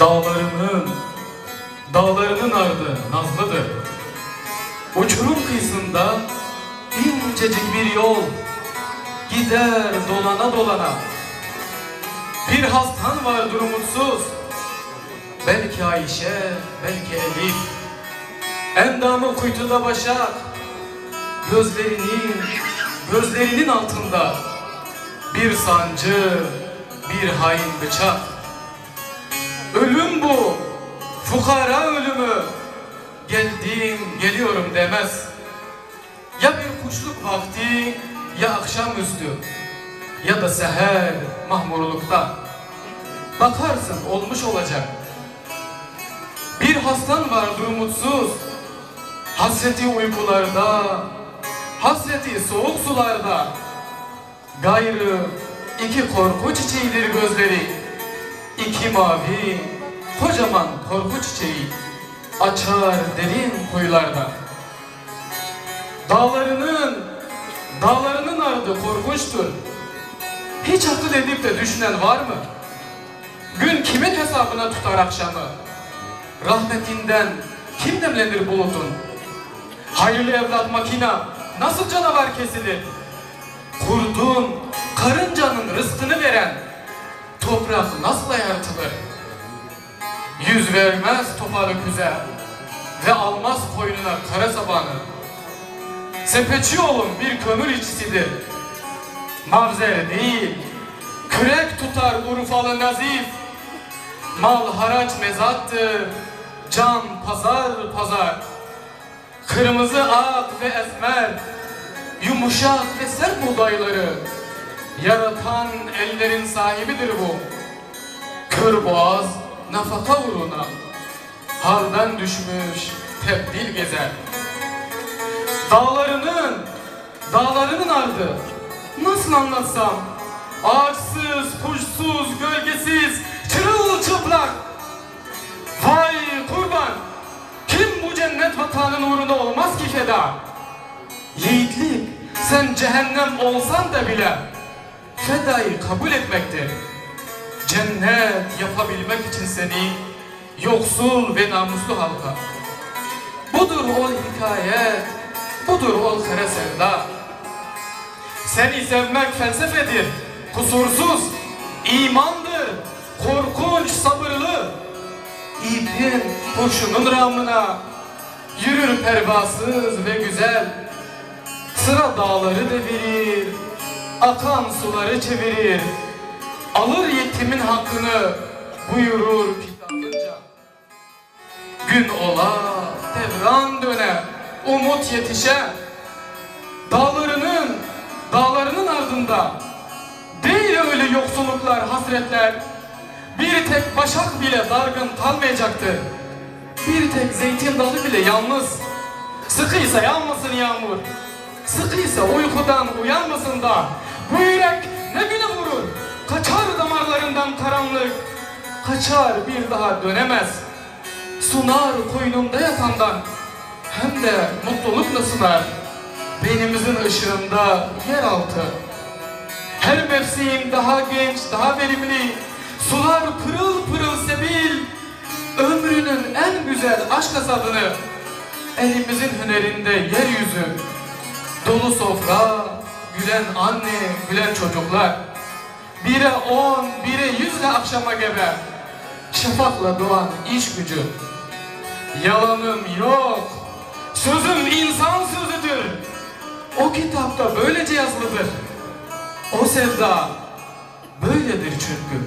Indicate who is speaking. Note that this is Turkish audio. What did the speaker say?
Speaker 1: Dağlarının, dağlarının ardı nazlıdır. Uçurum kıyısında incecik bir yol gider dolana dolana. Bir hastan vardır umutsuz. Belki Ayşe, belki Elif. Endamı kuytuda başak. Gözlerinin, gözlerinin altında bir sancı, bir hain bıçak. Fukara ölümü. Geldim, geliyorum demez. Ya bir kuşluk vakti, ya akşamüstü, ya da seher mahmurlukta. Bakarsın olmuş olacak. Bir hastan vardır umutsuz, hasreti uykularda, hasreti soğuk sularda. Gayrı iki korku çiçeğidir gözleri, iki mavi, kocaman korku çiçeği açar derin kuyularda. Dağlarının, dağlarının ardı korkunçtur. Hiç akıl edip de düşünen var mı? Gün kimin hesabına tutar akşamı? Rahmetinden kim demlenir bulutun? Hayırlı evlat makina nasıl canavar kesilir? Kurdun, karıncanın rızkını veren toprak nasıl ayartılır? Yüz vermez toparı güzel ve almaz koynuna kara sabanı. Sepetçi oğlum bir kömür işçisidir. Mavzer değil, kürek tutar Urfalı nazif. Mal haraç mezattır, can pazar pazar. Kırmızı ak ve esmer, yumuşak ve sert buğdayları yaratan ellerin sahibidir bu. Kör boğaz nafaka uğruna halden düşmüş tebdil gezer. Dağlarının, dağlarının ardı nasıl anlatsam? Ağaçsız, kuşsuz, gölgesiz, çırılçıplak. Vay kurban! Kim bu cennet vatanın uğruna olmaz ki feda? Yiğitlik, sen cehennem olsan da bile fedayı kabul etmektir. Cennet yapabilmek için seni yoksul ve namuslu halka. Budur o hikaye, budur o kara sevda. Seni sevmek felsefedir, kusursuz, imandır, korkunç, sabırlı. İpin kurşunun ramına yürür pervasız ve güzel. Sıra dağları devirir, akan suları çevirir. Alır yetimin hakkını buyurur kitabınca. Gün ola, devran döne, umut yetişe. Dağlarının, dağlarının ardında değil öyle yoksulluklar, hasretler. Bir tek başak bile dargın kalmayacaktı. Bir tek zeytin dalı bile yalnız. Sıkıysa yanmasın yağmur. Sıkıysa uykudan uyanmasın da. Kaçar bir daha dönemez. Sunar koynumda yatandan. Hem de mutlulukla sunar. Beynimizin ışığında yeraltı. Her mevsim daha genç, daha verimli. Sular pırıl pırıl sebil. Ömrünün en güzel aşk hasadını elimizin hünerinde yeryüzü. Dolu sofra, gülen anne, gülen çocuklar. Bire on, bire yüzle akşama gebe. Şafakla doğan iş gücü. Yalanım yok. Sözüm insan sözüdür. O kitapta böylece yazılıdır. O sevda böyledir çünkü.